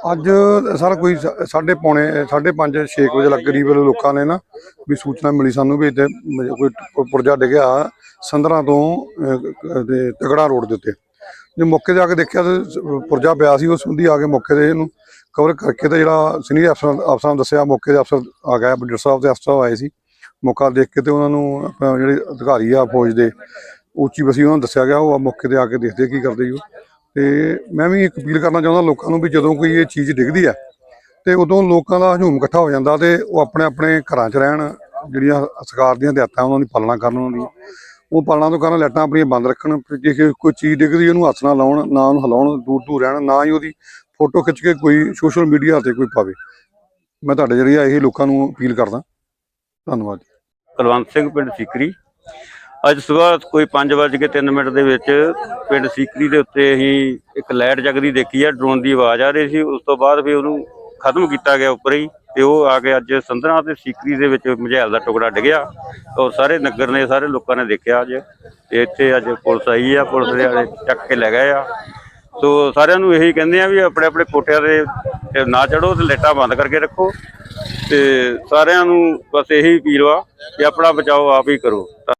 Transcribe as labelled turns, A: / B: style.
A: ਅੱਜ ਸਰ ਕੋਈ ਸਾਢੇ ਪੌਣੇ, ਸਾਢੇ ਪੰਜ 6 ਵਜੇ ਲੱਗ ਗਰੀਬ ਲੋਕਾਂ ਨੇ ਨਾ, ਵੀ ਸੂਚਨਾ ਮਿਲੀ ਸਾਨੂੰ ਵੀ ਇੱਥੇ ਕੋਈ ਪੁਰਜਾ ਡਿੱਗਿਆ ਸੰਧਰਾ ਤੋਂ ਤੇ ਤਗੜਾ ਰੋਡ ਦੇ ਉੱਤੇ। ਜੇ ਮੌਕੇ ਤੇ ਆ ਕੇ ਦੇਖਿਆ ਤੇ ਪੁਰਜਾ ਪਿਆ ਸੀ, ਉਸ ਸੰਬੰਧੀ ਆ ਕੇ ਮੌਕੇ ਤੇ ਇਹਨੂੰ ਕਵਰ ਕਰਕੇ ਤੇ ਜਿਹੜਾ ਸੀਨੀਅਰ ਅਫਸਰ, ਅਫਸਰਾਂ ਨੂੰ ਦੱਸਿਆ, ਮੌਕੇ ਦੇ ਅਫਸਰ ਆ ਗਿਆ ਬਡਰ ਸਾਹਿਬ ਦੇ ਅਫਸਰ ਆਏ ਸੀ। ਮੌਕਾ ਦੇਖ ਕੇ ਤੇ ਉਹਨਾਂ ਨੂੰ ਆਪਣਾ ਜਿਹੜੇ ਅਧਿਕਾਰੀ ਆ ਫੌਜ ਦੇ ਉੱਚੀ ਬਸੀ ਉਹਨਾਂ ਨੂੰ ਦੱਸਿਆ ਗਿਆ, ਉਹ ਮੌਕੇ ਤੇ ਆ ਕੇ ਦੇਖਦੇ ਕੀ ਕਰਦੇ ਜੀ ਉਹ। ਤੇ ਮੈਂ ਵੀ ਇੱਕ ਅਪੀਲ ਕਰਨਾ ਚਾਹੁੰਦਾ ਲੋਕਾਂ ਨੂੰ ਵੀ ਜਦੋਂ ਕੋਈ ਇਹ ਚੀਜ਼ ਡਿੱਗਦੀ ਆ, ਤੇ ਉਦੋਂ ਲੋਕਾਂ ਦਾ ਹਜੂਮ ਇਕੱਠਾ ਹੋ ਜਾਂਦਾ ਤੇ ਉਹ ਆਪਣੇ ਆਪਣੇ ਘਰਾਂ 'ਚ ਰਹਿਣ, ਜਿਹੜੀਆਂ ਸਰਕਾਰ ਦੀਆਂ ਹਦਾਇਤਾਂ ਉਹਨਾਂ ਦੀ ਪਾਲਣਾ ਕਰਨ ਉਹਨਾਂ ਦੀ। ਉਹ ਪਾਲਣਾ ਤੋਂ ਕਰਨ ਲਾਈਟਾਂ ਆਪਣੀਆਂ ਬੰਦ ਰੱਖਣ, ਫਿਰ ਜੇ ਕੋਈ ਚੀਜ਼ ਡਿੱਗਦੀ ਉਹਨੂੰ ਹੱਥ ਨਾ ਲਾਉਣ, ਨਾ ਉਹਨੂੰ ਹਿਲਾਉਣ, ਦੂਰ ਦੂਰ ਰਹਿਣ, ਨਾ ਹੀ ਉਹਦੀ ਫੋਟੋ ਖਿੱਚ ਕੇ ਕੋਈ ਸੋਸ਼ਲ ਮੀਡੀਆ ਤੇ ਕੋਈ ਪਾਵੇ। ਮੈਂ ਤੁਹਾਡੇ ਜ਼ਰੀਆ ਇਹ ਲੋਕਾਂ ਨੂੰ ਅਪੀਲ ਕਰਦਾ। ਧੰਨਵਾਦ।
B: ਕੁਲਵੰਤ ਸਿੰਘ, ਪਿੰਡ ਸੀਕਰੀ। ਅੱਜ ਸਵੇਰ ਕੋਈ 5:03 ਮਿੰਟ ਦੇ ਵਿੱਚ ਪਿੰਡ ਸੀਕਰੀ ਦੇ ਉੱਤੇ ਅਸੀਂ ਇੱਕ ਲਾਈਟ ਜਗਦੀ ਦੇਖੀ ਆ, ਡਰੋਨ ਦੀ ਆਵਾਜ਼ ਆ ਰਹੀ ਸੀ। ਉਸ ਤੋਂ ਬਾਅਦ ਫਿਰ ਉਹਨੂੰ ਖਤਮ ਕੀਤਾ ਗਿਆ ਉੱਪਰ ਹੀ ਤੇ ਉਹ ਆ ਕੇ ਅੱਜ ਸੰਧਰਾ ਤੇ ਸੀਕਰੀ ਦੇ ਵਿੱਚ ਮਝੈਲ ਦਾ ਟੁਕੜਾ ਡਿੱਗਿਆ ਔਰ ਸਾਰੇ ਨਗਰ ਨੇ, ਸਾਰੇ ਲੋਕਾਂ ਨੇ ਦੇਖਿਆ ਅੱਜ ਤੇ ਇੱਥੇ ਅੱਜ ਪੁਲਿਸ ਆਈ ਆ, ਪੁਲਿਸ ਦੇ ਵਾਲੇ ਚੱਕ ਕੇ ਲੈ ਗਏ ਆ। ਸੋ ਸਾਰਿਆਂ ਨੂੰ ਇਹੀ ਕਹਿੰਦੇ ਆ ਵੀ ਆਪਣੇ ਆਪਣੇ ਕੋਠਿਆਂ ਤੇ ਨਾ ਚੜੋ ਤੇ ਲਾਈਟਾਂ ਬੰਦ ਕਰਕੇ ਰੱਖੋ ਤੇ ਸਾਰਿਆਂ ਨੂੰ ਬਸ ਇਹੀ ਅਪੀਲ ਵਾ ਕਿ ਆਪਣਾ ਬਚਾਓ, ਆਪ ਹੀ ਕਰੋ।